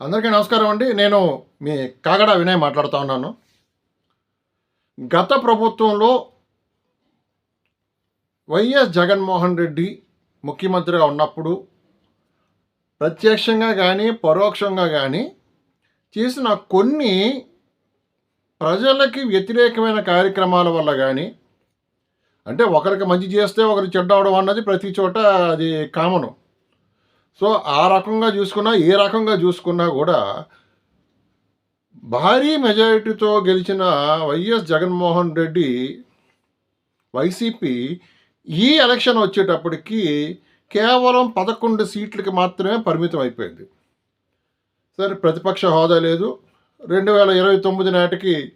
అందరికీ నమస్కారం అండి. నేను మీ కాగడ వినయ్ మాట్లాడుతూ ఉన్నాను. గత ప్రభుత్వంలో వైఎస్ జగన్మోహన్ రెడ్డి ముఖ్యమంత్రిగా ఉన్నప్పుడు ప్రత్యక్షంగా కానీ పరోక్షంగా కానీ చేసిన కొన్ని ప్రజలకి వ్యతిరేకమైన కార్యక్రమాల వల్ల కానీ అంటే ఒకరికి మంచి చేస్తే ఒకరికి చెడ్డ అవడం అన్నది ప్రతి చోట అది కామను. సో ఆ రకంగా చూసుకున్నా ఏ రకంగా చూసుకున్నా కూడా భారీ మెజారిటీతో గెలిచిన వైఎస్ జగన్మోహన్ రెడ్డి వైసీపీ ఈ ఎలక్షన్ వచ్చేటప్పటికి కేవలం పదకొండు సీట్లకి మాత్రమే పరిమితం అయిపోయింది. సరే ప్రతిపక్ష హోదా లేదు. రెండు వేల ఇరవై తొమ్మిది నాటికి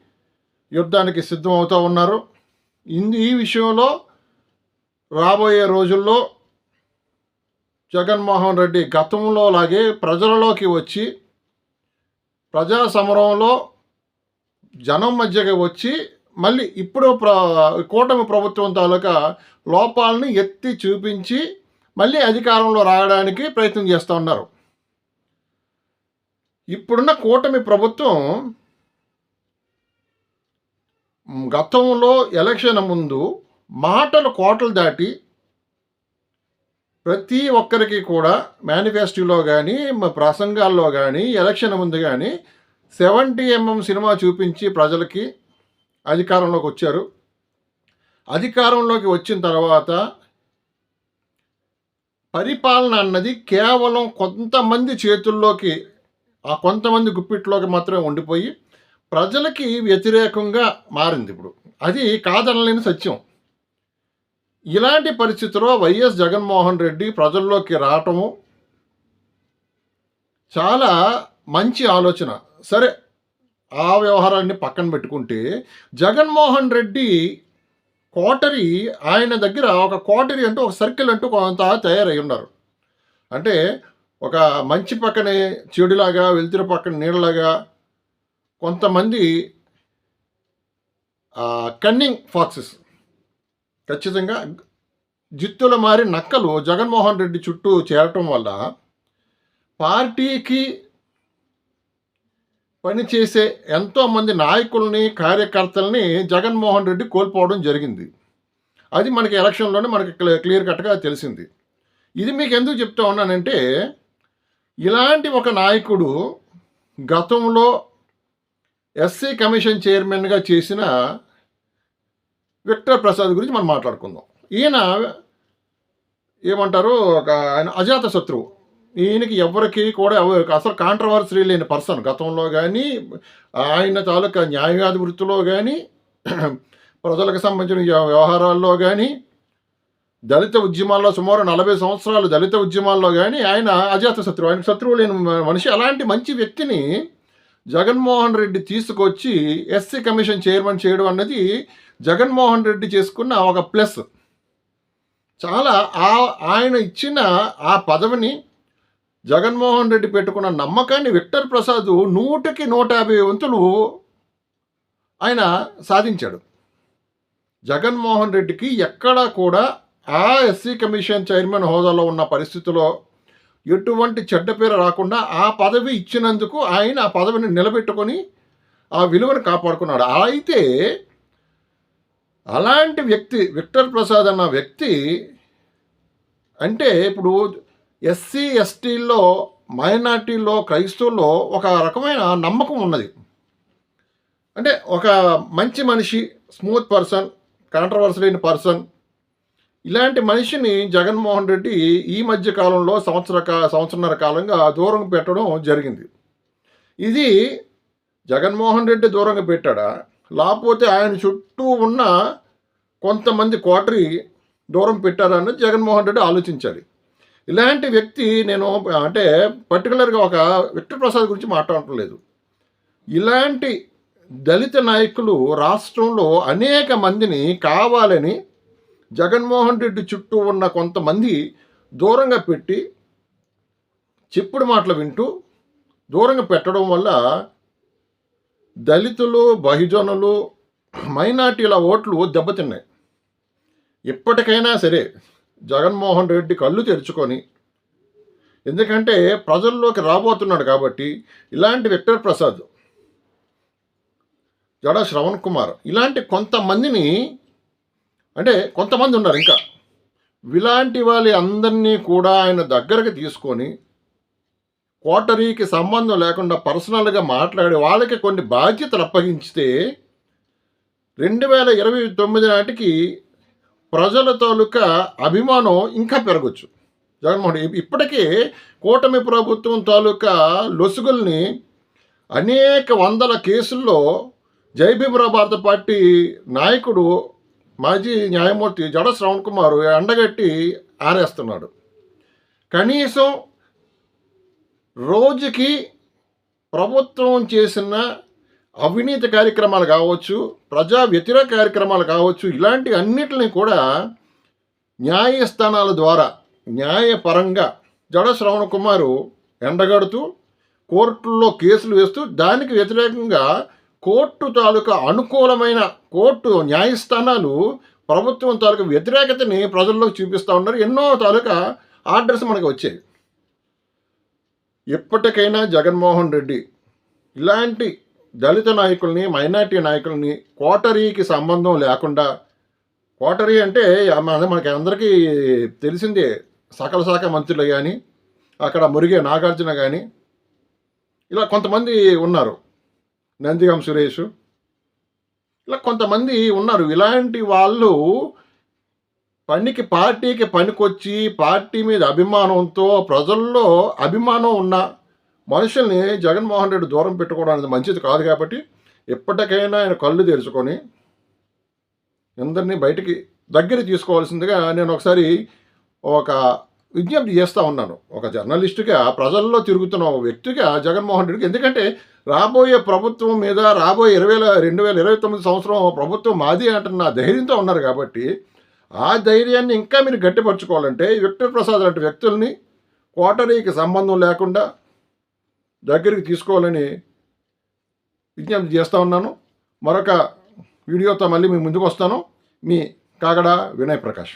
యుద్ధానికి సిద్ధం అవుతూ ఉన్నారు ఈ విషయంలో రాబోయే రోజుల్లో జగన్మోహన్ రెడ్డి గతంలో లాగే ప్రజలలోకి వచ్చి ప్రజా సమరంలో జనం మధ్యకి వచ్చి మళ్ళీ ఇప్పుడు ప్ర కూటమి ప్రభుత్వం తాలూకా లోపాలని ఎత్తి చూపించి మళ్ళీ అధికారంలో రావడానికి ప్రయత్నం చేస్తూ ఉన్నారు. ఇప్పుడున్న కూటమి ప్రభుత్వం గతంలో ఎలక్షన్ ముందు మాటలు కోటలు దాటి ప్రతి ఒక్కరికి కూడా మేనిఫెస్టోలో కానీ ప్రసంగాల్లో కానీ ఎలక్షన్ ముందు కానీ సెవెంటీ ఎంఎం సినిమా చూపించి ప్రజలకి అధికారంలోకి వచ్చారు. అధికారంలోకి వచ్చిన తర్వాత పరిపాలన అన్నది కేవలం కొంతమంది చేతుల్లోకి ఆ కొంతమంది గుప్పిట్లోకి మాత్రమే ఉండిపోయి ప్రజలకి వ్యతిరేకంగా మారింది ఇప్పుడు. అది కాదనలేని సత్యం. ఇలాంటి పరిస్థితిలో వైఎస్ జగన్మోహన్ రెడ్డి ప్రజల్లోకి రావటము చాలా మంచి ఆలోచన. సరే ఆ వ్యవహారాన్ని పక్కన పెట్టుకుంటే జగన్మోహన్ రెడ్డి కోటరీ ఆయన దగ్గర ఒక కోటరీ అంటూ ఒక సర్కిల్ అంటూ కొంత తయారై ఉన్నారు. అంటే ఒక మంచి పక్కనే చెడులాగా వెలుతురు పక్కన నీళ్ళలాగా కొంతమంది కన్నింగ్ ఫాక్సెస్ ఖచ్చితంగా జిత్తుల మారి నక్కలు జగన్మోహన్ రెడ్డి చుట్టూ చేరటం వల్ల పార్టీకి పనిచేసే ఎంతోమంది నాయకుల్ని కార్యకర్తల్ని జగన్మోహన్ రెడ్డి కోల్పోవడం జరిగింది. అది మనకి ఎలక్షన్లోనే మనకి క్లియర్ కట్గా తెలిసింది. ఇది మీకు ఎందుకు చెప్తా ఉన్నానంటే ఇలాంటి ఒక నాయకుడు గతంలో ఎస్సీ కమిషన్ చైర్మన్గా చేసిన విక్టర్ ప్రసాద్ గురించి మనం మాట్లాడుకుందాం. ఈయన ఏమంటారు? ఒక ఆయన అజాత శత్రువు. ఈయనకి ఎవరికి కూడా ఎవ- అసలు కాంట్రవర్సరీ లేని పర్సన్ గతంలో కానీ ఆయన తాలూకా న్యాయవాది వృత్తిలో కానీ ప్రజలకు సంబంధించిన వ్యవహారాల్లో కానీ దళిత ఉద్యమాల్లో సుమారు నలభై సంవత్సరాలు దళిత ఉద్యమాల్లో కానీ ఆయన అజాత శత్రువు. ఆయన శత్రువు లేని మనిషి. అలాంటి మంచి వ్యక్తిని జగన్మోహన్ రెడ్డి తీసుకొచ్చి ఎస్సీ కమిషన్ చైర్మన్ చేయడం అన్నది జగన్మోహన్ రెడ్డి చేసుకున్న ఒక ప్లస్. చాలా ఆ ఆయన ఇచ్చిన ఆ పదవిని జగన్మోహన్ రెడ్డి పెట్టుకున్న నమ్మకాన్ని విక్టర్ ప్రసాద్ నూటికి నూట యాభై వంతులు ఆయన సాధించాడు. జగన్మోహన్ రెడ్డికి ఎక్కడా కూడా ఆ ఎస్సీ కమిషన్ చైర్మన్ హోదాలో ఉన్న పరిస్థితిలో ఎటువంటి చెడ్డ పేరు రాకుండా ఆ పదవి ఇచ్చినందుకు ఆయన ఆ పదవిని నిలబెట్టుకొని ఆ విలువను కాపాడుకున్నాడు. అయితే అలాంటి వ్యక్తి విక్టర్ ప్రసాద్ అన్న వ్యక్తి అంటే ఇప్పుడు ఎస్సీ ఎస్టీల్లో మైనార్టీల్లో క్రైస్తవుల్లో ఒక రకమైన నమ్మకం ఉన్నది. అంటే ఒక మంచి మనిషి స్మూత్ పర్సన్ కాంట్రవర్సీ లేని పర్సన్. ఇలాంటి మనిషిని జగన్మోహన్ రెడ్డి ఈ మధ్య కాలంలో సంవత్సర సంవత్సరన్నర కాలంగా దూరం పెట్టడం జరిగింది. ఇది జగన్మోహన్ రెడ్డి దూరంగా పెట్టాడా? లేకపోతే ఆయన చుట్టూ ఉన్న కొంతమంది కోటరీ దూరం పెట్టారని జగన్మోహన్ రెడ్డి ఆలోచించాలి. ఇలాంటి వ్యక్తి నేను అంటే పర్టికులర్గా ఒక విక్టర్ ప్రసాద్ గురించి మాట్లాడటం లేదు. ఇలాంటి దళిత నాయకులు రాష్ట్రంలో అనేక మందిని కావాలని జగన్మోహన్ రెడ్డి చుట్టూ ఉన్న కొంతమంది దూరంగా పెట్టి చెప్పుడు మాటలు వింటూ దూరంగా పెట్టడం వల్ల దళితులు బహుజనులు మైనార్టీల ఓట్లు దెబ్బతిన్నాయి. ఇప్పటికైనా సరే జగన్మోహన్ రెడ్డి కళ్ళు తెరుచుకొని ఎందుకంటే ప్రజల్లోకి రాబోతున్నాడు కాబట్టి ఇలాంటి విక్టర్ ప్రసాద్ జడ శ్రవణ్ కుమార్ ఇలాంటి కొంతమందిని అంటే కొంతమంది ఉన్నారు ఇంకా ఇలాంటి వాళ్ళ అందరినీ కూడా ఆయన దగ్గరకు తీసుకొని కోటరీకి సంబంధం లేకుండా పర్సనల్గా మాట్లాడి వాళ్ళకి కొన్ని బాధ్యతలు అప్పగించితే రెండు వేల ఇరవై తొమ్మిది నాటికి ప్రజల తాలూకా అభిమానం ఇంకా పెరగచ్చు. జగన్మోహన్ ఇప్పటికీ ఇప్పటికే కూటమి ప్రభుత్వం తాలూకా లొసుగుల్ని అనేక వందల కేసుల్లో జైభీమరా భారత పార్టీ నాయకుడు మాజీ న్యాయమూర్తి జడ శ్రవణ్ కుమార్ ఎండగట్టి ఆరేస్తున్నాడు. కనీసం రోజుకి ప్రభుత్వం చేసిన అవినీతి కార్యక్రమాలు కావచ్చు ప్రజా వ్యతిరేక కార్యక్రమాలు కావచ్చు ఇలాంటి అన్నిటిని కూడా న్యాయస్థానాల ద్వారా న్యాయపరంగా జడ శ్రవణ కుమారు ఎండగడుతూ కోర్టుల్లో కేసులు వేస్తూ దానికి వ్యతిరేకంగా కోర్టు తాలూకా అనుకూలమైన కోర్టు న్యాయస్థానాలు ప్రభుత్వం తాలూకా వ్యతిరేకతని ప్రజల్లోకి చూపిస్తూ ఉన్నారు. ఎన్నో తాలూకా ఆర్డర్స్ మనకు వచ్చాయి. ఎప్పటికైనా జగన్మోహన్ రెడ్డి ఇలాంటి దళిత నాయకుల్ని మైనార్టీ నాయకుల్ని కోటరీకి సంబంధం లేకుండా కోటరీ అంటే మనకి అందరికీ తెలిసిందే సకల శాఖ మంత్రులు కానీ అక్కడ మురిగే నాగార్జున కానీ ఇలా కొంతమంది ఉన్నారు. నందిగం సురేష్. ఇలా కొంతమంది ఉన్నారు. ఇలాంటి వాళ్ళు పనికి పార్టీకి పనికొచ్చి పార్టీ మీద అభిమానంతో ప్రజల్లో అభిమానం ఉన్న మనుషుల్ని జగన్మోహన్ రెడ్డి దూరం పెట్టుకోవడం అనేది మంచిది కాదు కాబట్టి ఇప్పటికైనా ఆయన కళ్ళు తెరుచుకొని అందరినీ బయటికి దగ్గర తీసుకోవాల్సిందిగా నేను ఒకసారి ఒక విజ్ఞప్తి చేస్తూ ఉన్నాను. ఒక జర్నలిస్టుగా ప్రజల్లో తిరుగుతున్న ఒక వ్యక్తిగా జగన్మోహన్ రెడ్డికి. ఎందుకంటే రాబోయే ప్రభుత్వం మీద రాబోయే ఇరవై రెండు వేల ఇరవై తొమ్మిది సంవత్సరం ప్రభుత్వం మాది అంటున్న ధైర్యంతో ఉన్నారు కాబట్టి ఆ ధైర్యాన్ని ఇంకా మీరు గట్టిపరచుకోవాలంటే విక్టర్ ప్రసాద్ లాంటి వ్యక్తుల్ని కోటరీకి సంబంధం లేకుండా దగ్గరికి తీసుకోవాలని విజ్ఞప్తి చేస్తూ ఉన్నాను. మరొక వీడియోతో మళ్ళీ మీ ముందుకు వస్తాను. మీ కాగడ వినయ్ ప్రకాష్.